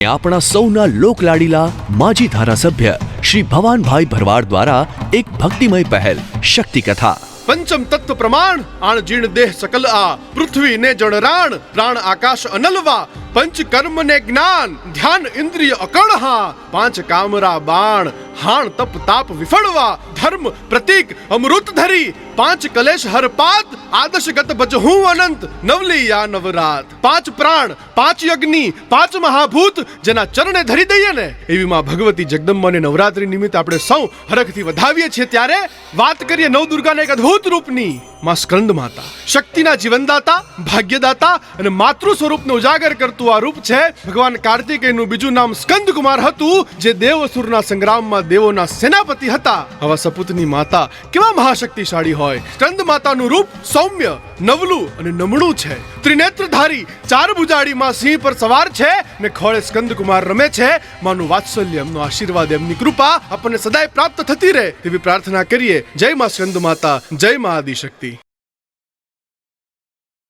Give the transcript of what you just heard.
આપણા સૌના લોકલાડીલા માજી ધારાસભ્ય શ્રી ભવાનભાઈ ભરવાડ દ્વારા એક ભક્તિમય પહેલ શક્તિ કથા પંચમ તત્વ પ્રમાણ આણ જીણ દેહ સકલ આ પૃથ્વી ને જળ રાણ પ્રાણ આકાશ અનલવા પંચ કર્મ ને જ્ઞાન, ધ્યાન, ઇન્દ્રિય અકળહા, પાંચ કામરા બાણ, હાણ, તપ, તાપ, વિફળવા, ધર્મ, પ્રતીક, અમૃત ધરી, પાંચ કલેશ હરપાત આદર્શ ગત ભજ હું અનંત નવલી યા નવરાત. પાંચ પ્રાણ, પાંચ યજ્ઞ, પાંચ મહાભૂત, જેના ચરણે ધરી દઈએ ને, એવી માં ભગવતી જગદંબાને નવરાત્રી નિમિત્તે આપણે સૌ હરખથી વધાવીએ છીએ. ત્યારે વાત કરીએ નવ દુર્ગાના એક અદ્ભુત રૂપની. માં સ્કંદ માતા, શક્તિના જીવનદાતા, ભાગ્યદાતા અને માતૃ સ્વરૂપને ઉજાગર કરતું આ રૂપ છે ભગવાન કાર્તિકેયનું બીજું નામ સ્કંદ કુમાર હતું, જે દેવસુરના સંગ્રામમાં દેવોના સેનાપતિ હતા. આવા સપુતની માતા કેવા મહાશક્તિશાળી હોય? સ્કંદ માતાનું રૂપ સૌમ્ય, નવલું અને નમણું છે. ત્રિનેત્રધારી ચાર ભુજાડી માં સિંહ પર સવાર છે ને ખોળે સ્કંદકુમાર રમે છે. માનું વાત્સલ્ય, એમનો આશીર્વાદ, એમની કૃપા આપણને સદાય પ્રાપ્ત થતી રહે તેવી પ્રાર્થના કરીએ. જય મા સ્કંદ માતા જય મા આદિશક્તિ.